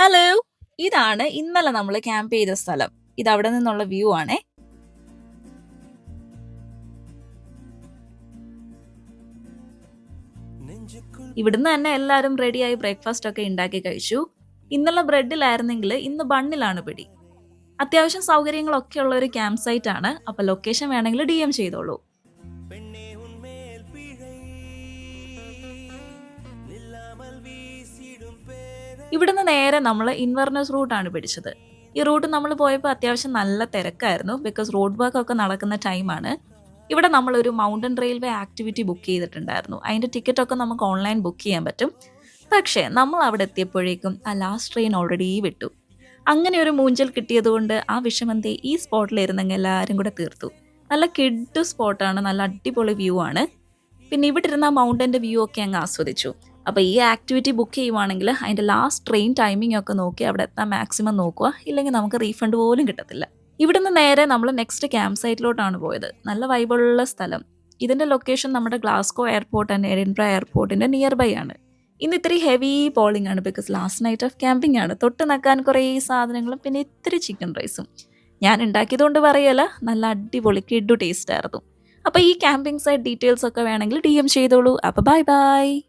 Hello ഇതാണ് ഇന്നലെ നമ്മൾ ക്യാമ്പ് ചെയ്ത സ്ഥലം. ഇത് അവിടെ നിന്നുള്ള വ്യൂ ആണേ. ഇവിടുന്ന് തന്നെ എല്ലാരും റെഡിയായി ബ്രേക്ക്ഫാസ്റ്റ് ഒക്കെ ഉണ്ടാക്കി കഴിച്ചു. ഇന്നലെ ബ്രെഡിലായിരുന്നെങ്കിൽ ഇന്ന് ബണ്ണിലാണ് പിടി. അത്യാവശ്യം സൗകര്യങ്ങളൊക്കെ ഉള്ള ഒരു ക്യാമ്പ് സൈറ്റ് ആണ്. അപ്പൊ ലൊക്കേഷൻ വേണമെങ്കിൽ ഡി എം ചെയ്തോളൂ. പെണ്ണേ ഇവിടുന്ന് നേരെ നമ്മൾ ഇൻവർണസ് റൂട്ടാണ് പിടിച്ചത്. ഈ റൂട്ട് നമ്മൾ പോയപ്പോൾ അത്യാവശ്യം നല്ല തിരക്കായിരുന്നു ബിക്കോസ് റോഡ് വർക്ക് ഒക്കെ നടക്കുന്ന ടൈമാണ് ഇവിടെ നമ്മൾ ഒരു മൗണ്ടൻ റെയിൽവേ ആക്ടിവിറ്റി ബുക്ക് ചെയ്തിട്ടുണ്ടായിരുന്നു. അതിന്റെ ടിക്കറ്റ് ഒക്കെ നമുക്ക് ഓൺലൈൻ ബുക്ക് ചെയ്യാൻ പറ്റും. പക്ഷേ നമ്മൾ അവിടെ എത്തിയപ്പോഴേക്കും ആ ലാസ്റ്റ് ട്രെയിൻ ഓൾറെഡി വിട്ടു. അങ്ങനെ ഒരു മൂഞ്ചൽ കിട്ടിയതുകൊണ്ട് ആ വിഷമന്തി ഈ സ്പോട്ടിൽ ഇരുന്നെങ്കിൽ എല്ലാവരും കൂടെ തീർത്തു. നല്ല കിഡ് സ്പോട്ടാണ് നല്ല അടിപൊളി വ്യൂ ആണ്. പിന്നെ ഇവിടെ ഇരുന്ന മൗണ്ടന്റെ വ്യൂ ഒക്കെ അങ്ങ് ആസ്വദിച്ചു. അപ്പോൾ ഈ ആക്ടിവിറ്റി ബുക്ക് ചെയ്യുവാണെങ്കിൽ അതിന്റെ ലാസ്റ്റ് ട്രെയിൻ ടൈമിംഗ് ഒക്കെ നോക്കി അവിടെ എത്താൻ മാക്സിമം നോക്കുക. ഇല്ലെങ്കിൽ നമുക്ക് റീഫണ്ട് പോലും കിട്ടത്തില്ല. ഇവിടുന്ന് നേരെ നമ്മൾ നെക്സ്റ്റ് ക്യാമ്പ് സൈറ്റിലോട്ടാണ് പോയത്. നല്ല വൈബുള്ള സ്ഥലം. ഇതിന്റെ ലൊക്കേഷൻ നമ്മുടെ ഗ്ലാസ്കോ എയർപോർട്ട് ആൻഡ് എഡിൻബ്ര എയർപോർട്ടിന്റെ നിയർ ബൈ ആണ്. ഇന്ന് ഇത്തിരി ഹെവി പോളിംഗ് ആണ് because last night of camping ആണ്. തൊട്ട് നക്കാൻ കുറേ സാധനങ്ങളും പിന്നെ ഇത്തിരി ചിക്കൻ റൈസും ഞാൻ ഉണ്ടാക്കിയതുകൊണ്ട് പറയല നല്ല അടിപൊളി കിഡു ടേസ്റ്റ് ആയിരുന്നു. അപ്പോൾ ഈ ക്യാമ്പിംഗ് സൈറ്റ് ഡീറ്റെയിൽസ് ഒക്കെ വേണമെങ്കിൽ ഡി എം ചെയ്തോളൂ. അപ്പോൾ ബൈ ബൈ